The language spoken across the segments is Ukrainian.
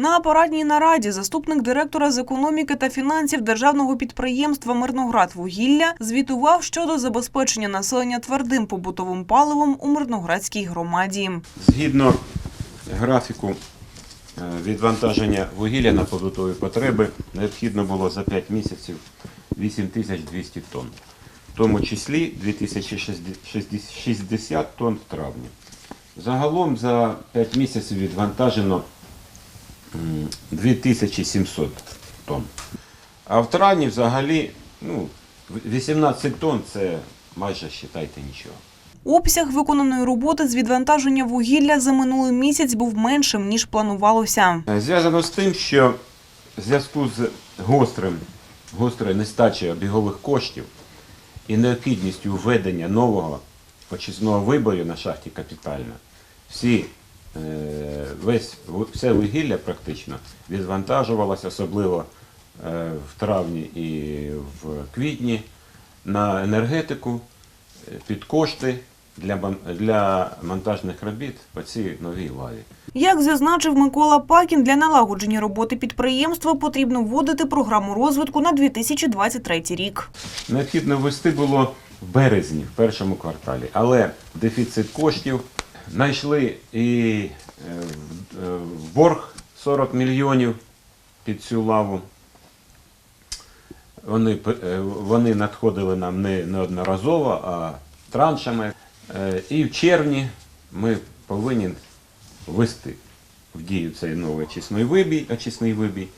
На апаратній нараді заступник директора з економіки та фінансів державного підприємства Мирноградвугілля звітував щодо забезпечення населення твердим побутовим паливом у Мирноградській громаді. Згідно графіку е, відвантаження вугілля на побутові потреби необхідно було за 5 місяців 8200 тонн. В тому числі 2060 тонн в травні. Загалом за 5 місяців відвантажено 2700 тонн. А в травні взагалі ну, 18 тонн це майже, вважайте, нічого. Обсяг виконаної роботи з відвантаження вугілля за минулий місяць був меншим ніж планувалося. Зв'язано з тим, що в зв'язку з гострим, гострою нестачею обігових коштів і необхідністю введення нового очисного вибору на шахті капітальна, всі, весь, все вугілля практично відвантажувалося, особливо е, в травні і в квітні, на енергетику е, під кошти для, для монтажних робіт по цій новій лаві. Як зазначив Микола Пакін, для налагодження роботи підприємства потрібно вводити програму розвитку на 2023 рік. Необхідно ввести було в березні, в першому кварталі, але дефіцит коштів знайшли і е, е, борг 40 мільйонів під цю лаву. Вони, е, вони надходили нам не неодноразово, а траншами. І в червні ми повинні ввести в дію цей новий очисний вибій, очисний вибій.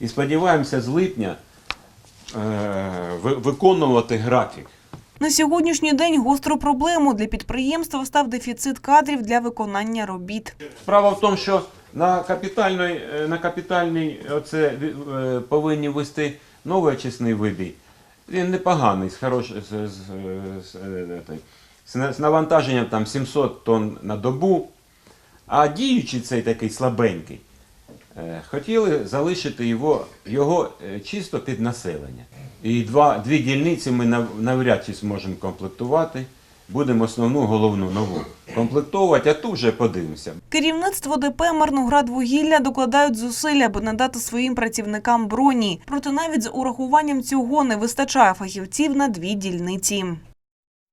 І сподіваємося, з липня виконувати графік. На сьогоднішній день гострою проблемою для підприємства став дефіцит кадрів для виконання робіт. Справа в тому, що на капітальний, е, на капітальний оце, е, повинні ввести новий очисний вибій. Він непоганий, з, хорош, з, з, з, е, з з навантаженням там 700 тонн на добу. А діючий цей такий слабенький, е, хотіли залишити його, його е, чисто під населення. І два, дві дільниці ми нав- навряд чи зможемо комплектувати. Будемо основну головну нову комплектовувати, а тут вже подивимося. Керівництво ДП Марноградвугілля докладають зусиль, аби надати своїм працівникам броні. Проте навіть з урахуванням цього не вистачає фахівців на дві дільниці.